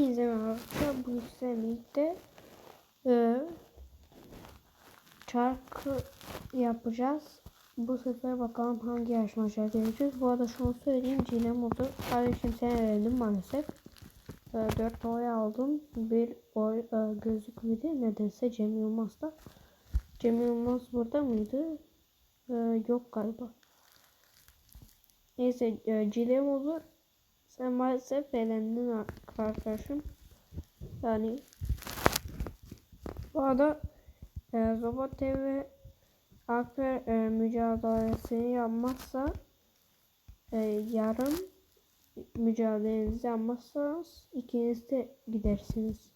Hepinize merhaba. Bu sizlerle e, çarkı yapacağız. Bu sefer bakalım hangi yarışmacılar geleceğiz. Bu arada şunu söyleyeyim. Cinem oldu. Kardeşim sen elendim maalesef. E, 4 oy aldım. Bir oy e, gözükmedi. Nedense Cem Yılmaz da. Cem Yılmaz burada mıydı? E, yok galiba. Neyse e, Cinem olur. Sen maalesef elendin arkadaşım. Yani bu arada e, Zoba TV Alper e, mücadelesini yapmazsa e, yarın mücadelenizi yapmazsanız ikiniz de gidersiniz.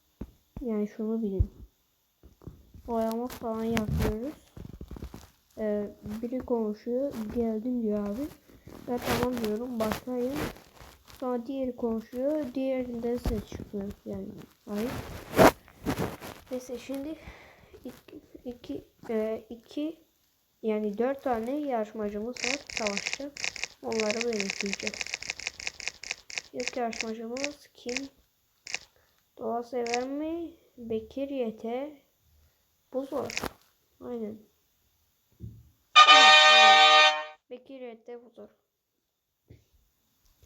Yani şunu bilin. Oyama falan yapıyoruz. E, biri konuşuyor. Geldim diyor abi. Ve tamam diyorum. Başlayın. Sonra diğeri konuşuyor. Diğerinde ses çıkıyor. Yani hayır. Neyse şimdi iki, iki, e, iki yani dört tane yarışmacımız var. Savaşçı. Onları belirleyeceğiz. İlk yarışmacımız kim? Doğa sever mi? Bekir Yete. Bu zor. Aynen. Bekir Yete bu zor.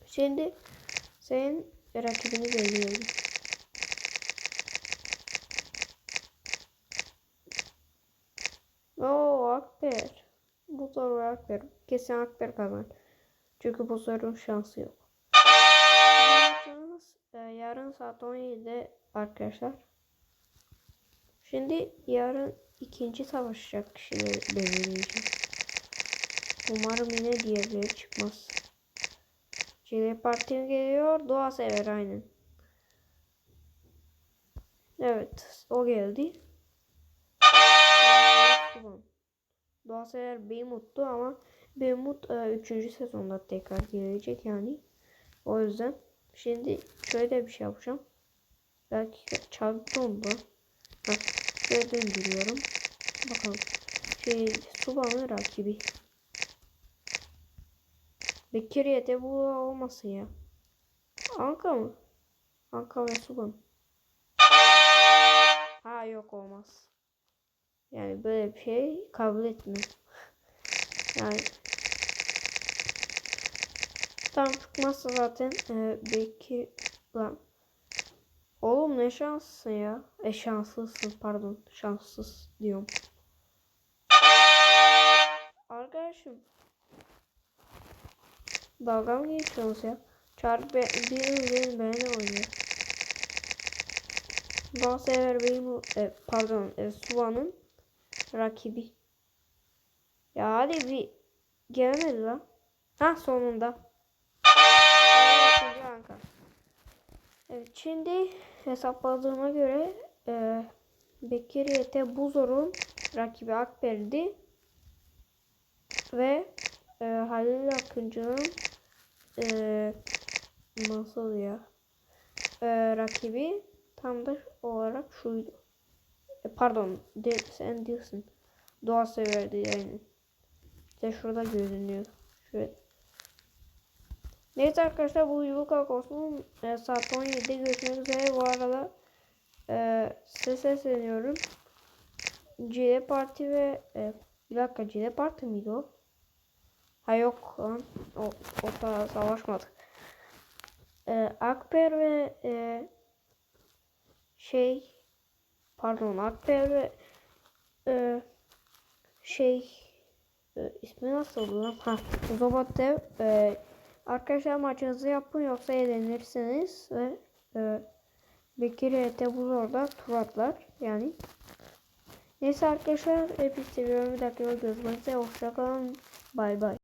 Şimdi senin rakibini belirleyelim. Oo Akber. Bu soru Akber. Kesin Akber kazan. Çünkü bu sorunun şansı yok. E, yarın saat 17'de arkadaşlar. Şimdi yarın ikinci savaşacak kişileri belirleyeceğim. Umarım yine diğerleri çıkmaz. Çile partim geliyor. Doğa sever aynen. Evet. O geldi. Doğa sever Beymut'tu ama Beymut 3. E, sezonda tekrar gelecek yani. O yüzden şimdi şöyle bir şey yapacağım. Belki çarptı onda. Bak şöyle döndürüyorum. Bakalım. Şey Suba'nın rakibi. Bekiriyete bu olmasın ya. Anka mı? Anka ve Suban. Ha yok olmaz. Yani böyle bir şey kabul etmem. Yani tam çıkmazsa zaten e, belki lan Oğlum ne şanslısın ya. E şanslısın pardon. Şanssız diyorum. Arkadaşım Dalga mı geçiyorsunuz ya? Çarpı be bir benim benimle oynuyor. Daha sever benim e, pardon e, Suva'nın rakibi. Ya hadi bir gelemedi lan. Ha sonunda. Evet şimdi hesapladığıma göre e, Bekiriyete Buzor'un rakibi Akber'di. Ve e, Halil Akıncı'nın e, nasıl ya e, rakibi tam da olarak şuydu. E, pardon sen diyorsun. Doğa severdi yani. İşte şurada görünüyor. Şöyle. Neyse arkadaşlar bu yıl olsun. E, saat 17'de görüşmek üzere. Bu arada e, size sesleniyorum. CD Parti ve e, bir dakika CD Parti miydi o? Ha yok lan. O, o da savaşmadık. Ee, ve e, şey pardon Akber ve e, şey e, ismi nasıl lan? Ha Zobatev e, arkadaşlar maçınızı yapın yoksa eğlenirsiniz ve e, Bekir Etebuz orada tur atlar yani. Neyse arkadaşlar hepinizi seviyorum. Bir dakika görüşmek üzere. Hoşçakalın. Bay bay.